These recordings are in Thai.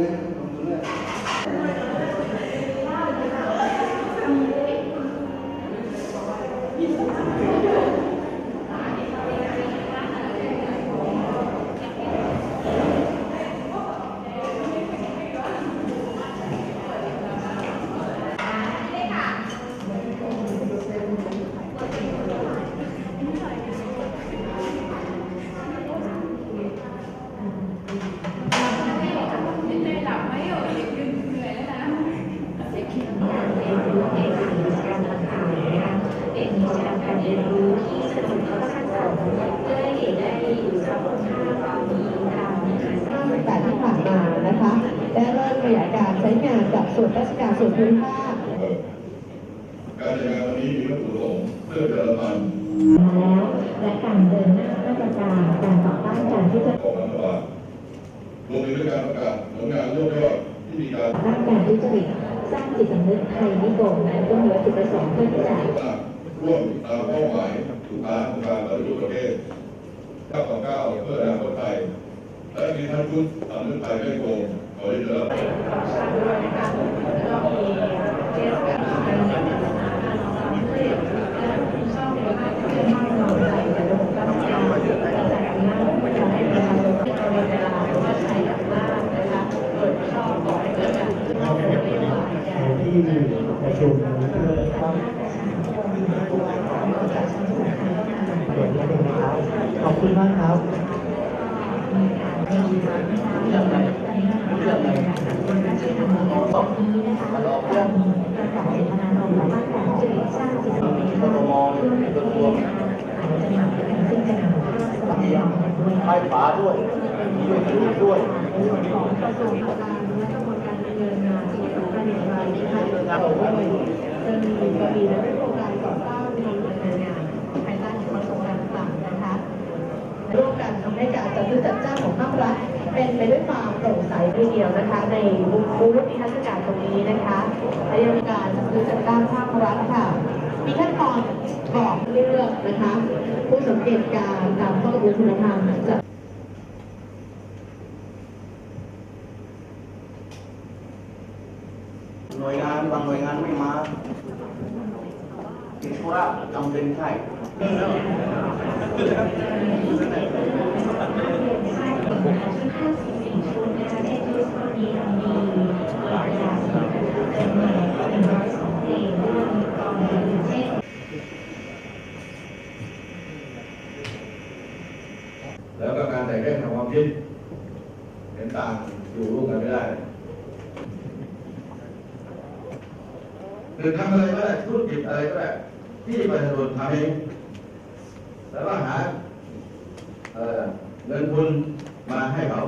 usted เป็นกิจกรรมการเรียนรู้ที่สนุกแล้วก็สร้างสรรค์เพื่อให้เด็กได้ดูสภาพคุณค่าความดีตามนะคะแต่ที่ผ่านมานะคะได้เริ่มขยายการใช้งานกับส่วนราชการส่วนภูมิภาคการจัดงานวันนี้มีวัตถุประสงค์เพื่อจะระบายมาแล้วและการเดินหน้ามาตรการการต่อต้านการที่จะของรัฐบาลรวมถึงการประกาศผลงานรวบยอดที่มีการต้านการทุจริตสร้าง จิตสำนึกไทยนิยมและก็มีวัตถุประสงค์เพื่อที่จะร่วมตามเป้าหมายตามโครงการปฏิรูปประเทศก้าวต่อก้าวเพื่ออนาคตไทยและมีท่านพูดสำนึกไทยไม่โกงขอที่จะรับที่ประชุมเพื่อต้องเปิดประเด็นนะครับ ขอบคุณมากครับ ไฟฟ้าด้วยช่วยชีวิตด้วยของกระทรวงการและกระบวนการดำเนินงานที่สำคัญอย่างไรนะคะซึ่งก็มีและโเป็นไปด้วยความโปร่งใสทีเดียวนะคะ ในบูธนิทรรศการตรงนี้นะคะในเรื่องการจัดซื้อจัดจ้างภาครัฐค่ะ มีขั้นตอนบอกเลือกนะคะ ผู้สังเกตการตามข้อมูลคุณธรรมจะหน่วยงานบางหน่วยงานไม่มาติดธุระจำเป็นใช่ แล้วก็การแต่งแก้ทางความคิดเห็นต่างอยู่ร่วมกันไม่ได้หรือทำอะไรก็ได้ธุรกิจอะไรก็ได้ที่ประชาชนทำเองแล้วก็หาเงินทุน มาให้เขา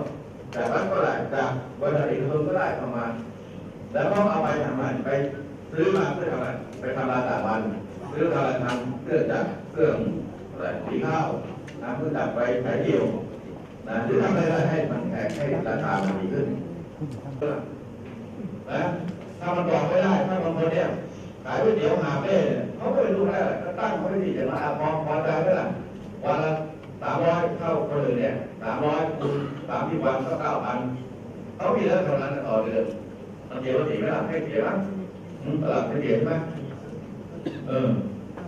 จากรัฐก็ได้จากบริษัทเอกชนก็ได้เข้ามา แล้วก็เอาไปทำอะไรไปซื้อมาเพื่อทำอะไรไปทำลายต่าวันซื้อทำอะไรทำเครื่องจักรเครื่องอะไรสีข้าวนะเครื่อจักรไปขายเดี่ยวนะหรือทำอะไรให้มันแขกให้ราคามันดีขึ้นนะถ้ามันบอกไม่ได้ถ้าบางคนเนี่ยขายก๋วยเตี๋ยวหาเล่เขาก็ไม่รู้อะได้ก็ตั้งเขาไม่ดีจะมาพอพอใจไหมล่ะสามร้อยเข้าคนอื่นเนี่ยสามร้อยคูณ สามสิบวันก็เก้าพันเขามีแล้วเท่านั้นต่อเดือนมันเสียภาษีไหมล่ะให้เสียไหมอืมตลาดไม่เสียใช่ไหมเออ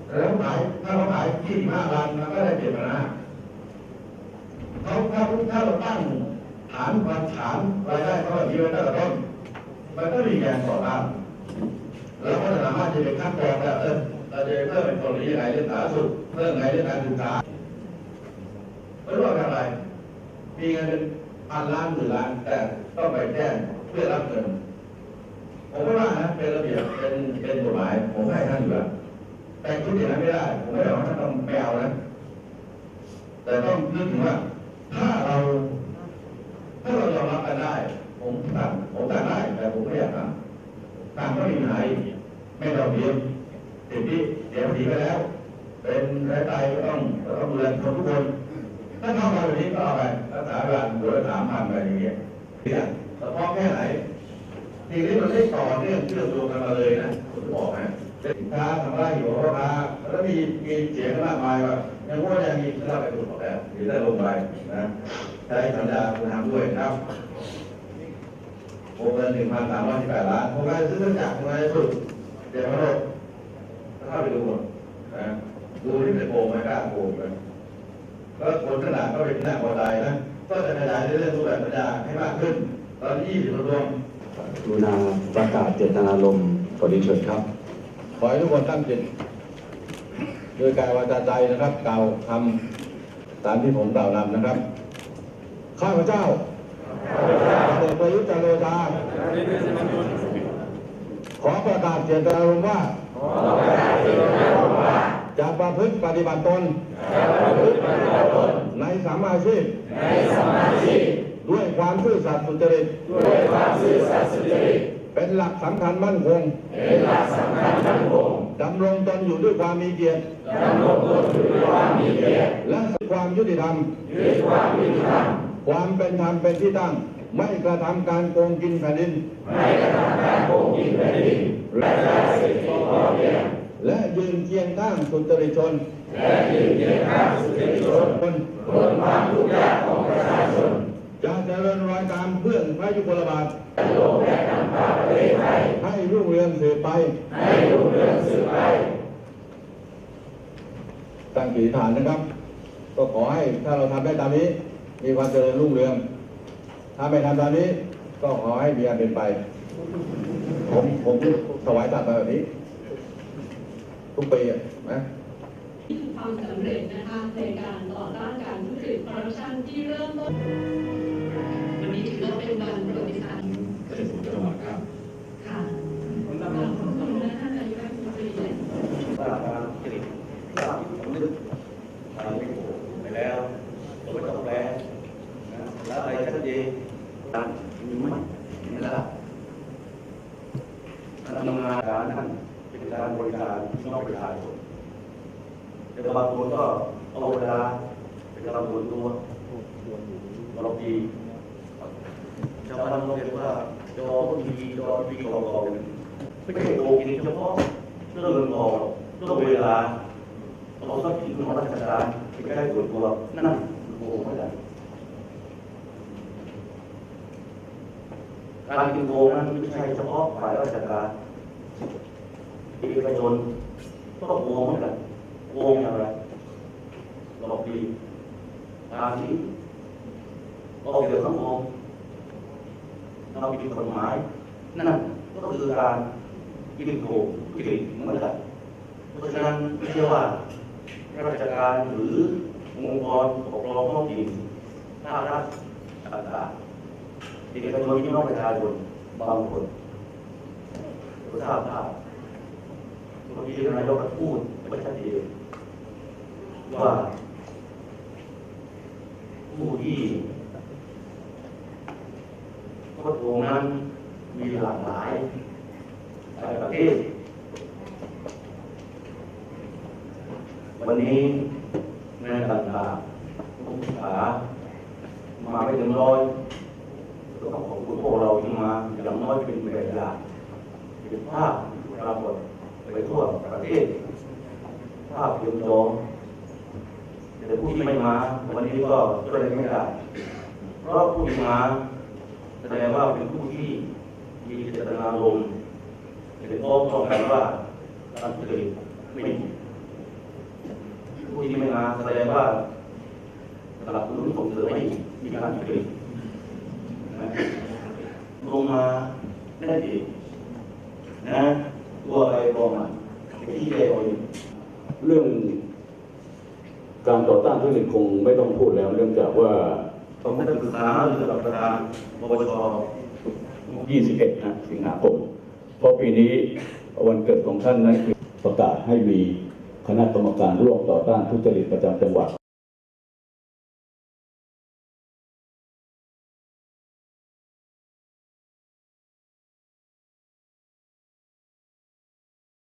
แล้วขายถ้าเขาขายที่สิบห้าพันมันก็ได้เจ็ดพันห้าเขาถ้าถ้าเราตั้งฐานความฐานรายได้เขาแบบนี้ไว้ตั้งแต่ต้นมันก็มีแรงต่อต้านเราก็สามารถจะเป็นขั้นตอนแล้วเออเราจะเพิ่มเป็นกรณียังไงเรื่องสาธารณสุขเรื่องไหนเรื่องการศึกษาไม่รู้ว่าอะไร มีเงิน พันล้านหมื่นล้านแต่ต้องไปแจ้งเพื่อรับเงินผมไม่ว่านะเป็นระเบียบเป็นเป็นกฎหมายผมให้ท่านอยู่แล้วแต่คิดอย่างนั้นไม่ได้ผมไม่ได้บอกว่าท่านต้องแปลนะแต่ต้องนึกถึงว่าถ้าเรายอมรับกันได้ ผมสั่งผมสั่งได้ แต่ผมไม่อยากทำสั่งก็ไม่มีปัญหาอีกไม่ต้องเดียวสิทธิเสียภาษีไปแล้ว เป็นรายจ่ายก็ต้องก็ต้องดูแลคนทุกคน ถ้าทำมาแบบนี้ก็เอาไปรักษาการหัวละสามพันไปอย่างเงี้ยเนี่ยเฉพาะแค่ไหน ทีนี้มันไม่ต่อเนื่องเชื่อมโยงกันมาเลยนะผมจะบอกนะสินค้าทำไรอยู่ก็มาแล้วมีมีเสียงมากมายว่ายังว่ายังมีเราไปตรวจสอบแล้วหรือได้ลงไปนะใช้สัญญาคุณทำด้วยนะครับวงเงินหนึ่งพันสามร้อยสิบแปดล้านโครงการซื้อเครื่องจักรโครงกาสุดเดี๋ยวมาลกเข้าไปดูหมดนะดูที่เป็นโกงไหมกล้าโกงกันแล้วคนขนาดก็เป็นหน้าพอใจนะ ก็จะขยายเรื่องรูปแบบสัญญาให้มากขึ้น ตอนนี้ยี่สิบรวม รุณาประกาศเจตนารมณ์ขอดีเชิญครับ ขอให้ทุกคนตั้งจิตโดยกายวาจาใจนะครับ กล่าวคำตามที่ผมกล่าวนำนะครับ ข้าพเจ้าพลเอกประยุทธ์จันทร์โอชาขอประกาศเจตนารมณ์ว่า จะประพฤติปฏิบัติตนในสัมมาชีพ ด้วยความซื่อสัตย์สุจริตเป็นหลักสำคัญมั่นคงดำรงตนอยู่ด้วยความมีเกียรติและความยุติธรรม ความเป็นธรรมเป็นที่ตั้ง ไม่กระทำการโกงกินแผ่นดินและยืนเคียงข้างสุจริตชน และยืนเคียงข้างสุจริตชนบนความทุกข์ยากของประชาชน จะเจริญรอยตามเพื่อนพระยุคลบาทให้รุ่งเรืองสืบไป ให้รุ่งเรืองสืบไป ตั้งจิตฐานนะครับ ก็ขอให้ถ้าเราทำได้ตามนี้ มีความเจริญรุ่งเรือง ถ้าไม่ทำตามนี้ ก็ขอให้มีอันเป็นไป ผมผมถวายสัตว์มาแบบนี้ ทุกปีอะ นะความสำเร็จนะคะในการต่อต้านการทุจริตคอร์รัปชันที่เริ่มต้น วันนี้ถือว่าเป็นวันประวัติศาสตร์เกษตรผลจังหวัดครับ ค่ะขอบคุณนะท่านนายกรัฐมนตรี ว่าการผลิตทราบที่ผมนึกทำไม่ถูกไปแล้วผมไม่ต้องแปลนะแล้วอะไรชัดเจนการมีไหมนี่แหละการทำงานการนั้นเป็นการบริการพี่น้องประชาชนแต่บางคนก็เอาเวลาเป็นการส่ วนตัวเราดีชาวบ้านเราเรียกว่าจอทีวีจอทีวีเก่าๆไม่ใช่โกงกินเฉพาะเรื่องเงินทองเรื่องเวลาเอาทรัพย์สินของราชการไปใกล้ส่วนตัวนั่นโกงไม่ได้การกินโกงนั้นไม่ใช่เฉพาะฝ่ายราชการเอกชนก็โกงเหมือนกันโกงอย่างไรหลอกดี การที่เอาเกี่ยวกับสังเราผิดกฎหมายนั่นก็คือการกินโกงกินเหมือนกันเพราะฉะนั้นเชื่ว่าราชการหรือองค์กรปกครองท้องถิ่นภาครัฐต่างๆเอกชนพี่น้องประชาชนบางคนก็ทราบภาพเมื่อกี้นายกก็พูดไม่ชัดเจนว่า ผู้ที่ก็โกงนั้นมีหลากหลายหลายประเทศ วันนี้ในต่างๆผู้ศึกษามาไม่ถึงร้อยก็ต้องขอบคุณพวกเราที่มาอย่างน้อยเป็นแบบอย่างเป็นภาพปรากฏไปทั่วประเทศ ภาพเพียงจอ แต่ผู้ที่ไม่มาวันนี้ก็ช่วยอะไรไม่ได้เพราะผู้ที่มาแสดงว่าเป็นผู้ที่มีเจตนารมเป็นพ้องต้องกันว่าการทุจริตไม่มีผู้ที่ไม่มาแสดงว่าสลับรุ่นส่งเสริมให้มีการทุจริตนะลงมาได้ดีนะตัวอะไรตัวมันที่เดียวเองเรื่อง การต่อต้านทุจริตคงไม่ต้องพูดแล้วเนื่องจากว่าผมได้ปรึกษาหรือกับประธานปปช21 นะสิงหาคม เพราะปีนี้วันเกิดของท่านนั้นคือประกาศให้มีคณะกรรมการร่วมต่อต้านทุจริตประจำจังหวัด